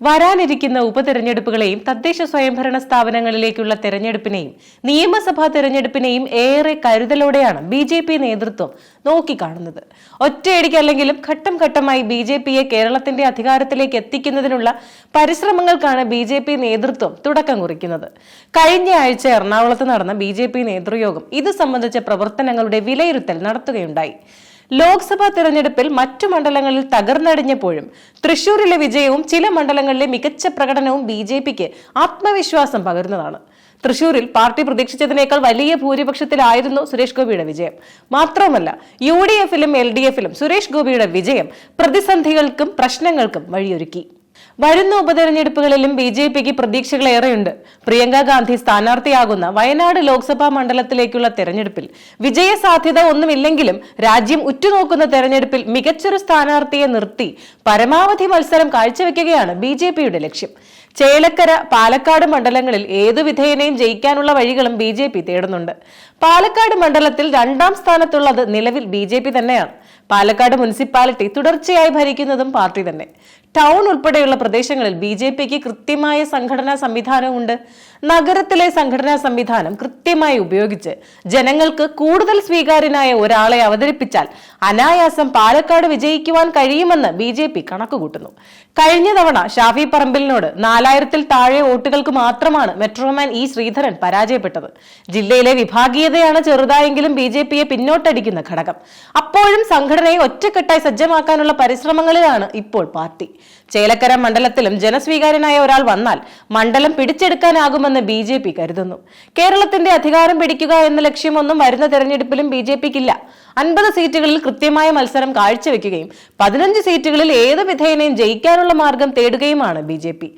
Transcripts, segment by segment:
വരാനിരിക്കുന്ന ഉപതെരഞ്ഞെടുപ്പുകളെയും തദ്ദേശ സ്വയംഭരണ സ്ഥാപനങ്ങളിലേക്കുള്ള തെരഞ്ഞെടുപ്പിനെയും നിയമസഭാ തെരഞ്ഞെടുപ്പിനെയും ഏറെ കരുതലോടെയാണ് ബി ജെ പി നേതൃത്വം നോക്കിക്കാണുന്നത്. ഒറ്റയടിക്ക് ഒറ്റയടിക്കല്ലെങ്കിലും ഘട്ടം ഘട്ടമായി ബി ജെ പിയെ കേരളത്തിന്റെ അധികാരത്തിലേക്ക് എത്തിക്കുന്നതിനുള്ള പരിശ്രമങ്ങൾക്കാണ് ബി ജെ പി നേതൃത്വം തുടക്കം കുറിക്കുന്നത്. കഴിഞ്ഞ ആഴ്ച എറണാകുളത്ത് നടന്ന ബി ജെ പി നേതൃയോഗം ഇത് സംബന്ധിച്ച പ്രവർത്തനങ്ങളുടെ വിലയിരുത്തൽ നടത്തുകയുണ്ടായി. ലോക്സഭാ തെരഞ്ഞെടുപ്പിൽ മറ്റു മണ്ഡലങ്ങളിൽ തകർന്നടിഞ്ഞപ്പോഴും തൃശൂരിലെ വിജയവും ചില മണ്ഡലങ്ങളിലെ മികച്ച പ്രകടനവും ബി ജെ പിക്ക് ആത്മവിശ്വാസം പകരുന്നതാണ്. തൃശൂരിൽ പാർട്ടി പ്രതീക്ഷിച്ചതിനേക്കാൾ വലിയ ഭൂരിപക്ഷത്തിലായിരുന്നു സുരേഷ് ഗോപിയുടെ വിജയം. മാത്രവുമല്ല യു ഡി എഫിലും എൽ ഡി എഫിലും സുരേഷ് ഗോപിയുടെ വിജയം പ്രതിസന്ധികൾക്കും പ്രശ്നങ്ങൾക്കും വഴിയൊരുക്കി. വരുന്ന ഉപതെരഞ്ഞെടുപ്പുകളിലും ബി ജെ പിക്ക് പ്രതീക്ഷകളേറെയുണ്ട്. പ്രിയങ്ക ഗാന്ധി സ്ഥാനാർത്ഥിയാകുന്ന വയനാട് ലോക്സഭാ മണ്ഡലത്തിലേക്കുള്ള തെരഞ്ഞെടുപ്പിൽ വിജയ സാധ്യത ഒന്നുമില്ലെങ്കിലും രാജ്യം ഉറ്റുനോക്കുന്ന തെരഞ്ഞെടുപ്പിൽ മികച്ചൊരു സ്ഥാനാർത്ഥിയെ നിർത്തി പരമാവധി മത്സരം കാഴ്ചവെക്കുകയാണ് ബി ലക്ഷ്യം. ചേലക്കര പാലക്കാട് മണ്ഡലങ്ങളിൽ ഏതു വിധേയനെയും ജയിക്കാനുള്ള വഴികളും ബി ജെ പി തേടുന്നുണ്ട്. പാലക്കാട് മണ്ഡലത്തിൽ രണ്ടാം സ്ഥാനത്തുള്ളത് നിലവിൽ ബി ജെ പി തന്നെയാണ്. പാലക്കാട് മുനിസിപ്പാലിറ്റി തുടർച്ചയായി ഭരിക്കുന്നതും പാർട്ടി തന്നെ. ടൗൺ ഉൾപ്പെടെയുള്ള പ്രദേശങ്ങളിൽ ബി ജെ പിക്ക് കൃത്യമായ സംഘടനാ സംവിധാനമുണ്ട് നഗരത്തിലെ സംഘടനാ സംവിധാനം കൃത്യമായി ഉപയോഗിച്ച് ജനങ്ങൾക്ക് കൂടുതൽ സ്വീകാര്യനായ ഒരാളെ അവതരിപ്പിച്ചാൽ അനായാസം പാലക്കാട് വിജയിക്കുവാൻ കഴിയുമെന്ന് ബി ജെ പി കണക്കുകൂട്ടുന്നു. കഴിഞ്ഞ തവണ ഷാഫി പറമ്പിലിനോട് നാലായിരത്തിൽ താഴെ വോട്ടുകൾക്ക് മാത്രമാണ് മെട്രോമാൻ ഇ ശ്രീധരൻ പരാജയപ്പെട്ടത്. ജില്ലയിലെ വിഭാഗീയതയാണ് ചെറുതായെങ്കിലും ബി ജെ പിയെ പിന്നോട്ടടിക്കുന്ന ഘടകം. അപ്പോഴും സംഘടനയെ ഒറ്റക്കെട്ടായി സജ്ജമാക്കാനുള്ള പരിശ്രമങ്ങളിലാണ് ഇപ്പോൾ പാർട്ടി. ചേലക്കര മണ്ഡലത്തിലും ജനസ്വീകാര്യനായ ഒരാൾ വന്നാൽ മണ്ഡലം പിടിച്ചെടുക്കാനാകുമെന്ന് ബി ജെ പി കരുതുന്നു. കേരളത്തിന്റെ അധികാരം പിടിക്കുക എന്ന ലക്ഷ്യമൊന്നും വരുന്ന തെരഞ്ഞെടുപ്പിലും ബി ജെ പിക്കില്ല. അൻപത് സീറ്റുകളിൽ കൃത്യമായ മത്സരം കാഴ്ചവെക്കുകയും പതിനഞ്ച് സീറ്റുകളിൽ ഏത് വിധേയനെയും ജയിക്കാനുള്ള മാർഗം തേടുകയുമാണ് ബി ജെ പി.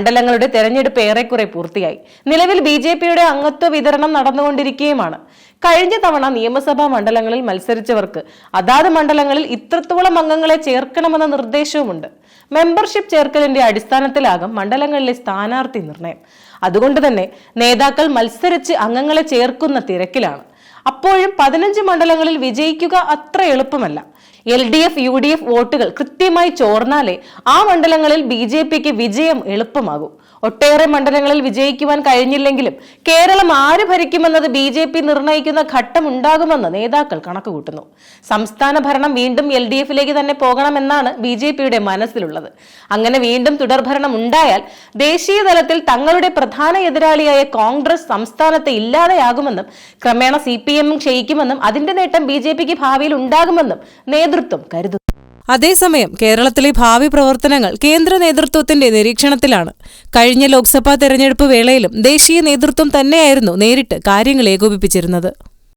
മണ്ഡലങ്ങളുടെ തെരഞ്ഞെടുപ്പ് ഏറെക്കുറെ പൂർത്തിയായി. നിലവിൽ ബി ജെ പിയുടെ അംഗത്വ വിതരണം നടന്നുകൊണ്ടിരിക്കുകയുമാണ്. കഴിഞ്ഞ തവണ നിയമസഭാ മണ്ഡലങ്ങളിൽ മത്സരിച്ചവർക്ക് അതാത് മണ്ഡലങ്ങളിൽ ഇത്രത്തോളം അംഗങ്ങളെ ചേർക്കണമെന്ന നിർദ്ദേശവുമുണ്ട്. മെമ്പർഷിപ്പ് ചേർക്കലിന്റെ അടിസ്ഥാനത്തിലാകും മണ്ഡലങ്ങളിലെ സ്ഥാനാർത്ഥി നിർണയം. അതുകൊണ്ട് തന്നെ നേതാക്കൾ മത്സരിച്ച് അംഗങ്ങളെ ചേർക്കുന്ന തിരക്കിലാണ്. അപ്പോഴും പതിനഞ്ച് മണ്ഡലങ്ങളിൽ വിജയിക്കുക അത്ര എളുപ്പമല്ല. L D F U D F വോട്ടുകൾ കൃത്യമായി ചോർന്നാലേ ആ മണ്ഡലങ്ങളിൽ ബി ജെ പിക്ക് വിജയം എളുപ്പമാകും. ഒട്ടേറെ മണ്ഡലങ്ങളിൽ വിജയിക്കുവാൻ കഴിഞ്ഞില്ലെങ്കിലും കേരളം ആര് ഭരിക്കുമെന്നത് ബി ജെ പി നിർണയിക്കുന്ന ഘട്ടം ഉണ്ടാകുമെന്ന് നേതാക്കൾ കണക്കുകൂട്ടുന്നു. സംസ്ഥാന ഭരണം വീണ്ടും എൽ ഡി എഫിലേക്ക് തന്നെ പോകണമെന്നാണ് ബി ജെ പിയുടെ മനസ്സിലുള്ളത്. അങ്ങനെ വീണ്ടും തുടർഭരണം ഉണ്ടായാൽ ദേശീയ തലത്തിൽ തങ്ങളുടെ പ്രധാന എതിരാളിയായ കോൺഗ്രസ് സംസ്ഥാനത്ത് ഇല്ലാതെയാകുമെന്നും ക്രമേണ സി പി എമ്മും ക്ഷയിക്കുമെന്നും അതിന്റെ നേട്ടം ബി ജെ പിക്ക് ഭാവിയിൽ ഉണ്ടാകുമെന്നും നേതൃത്വം കരുതുന്നു. അതേസമയം കേരളത്തിലെ ഭാവി പ്രവർത്തനങ്ങൾ കേന്ദ്ര നേതൃത്വത്തിന്റെ നിരീക്ഷണത്തിലാണ്. കഴിഞ്ഞ ലോക്സഭാ തെരഞ്ഞെടുപ്പ് വേളയിലും ദേശീയ നേതൃത്വം തന്നെയായിരുന്നു നേരിട്ട് കാര്യങ്ങൾ ഏകോപിപ്പിച്ചിരുന്നത്.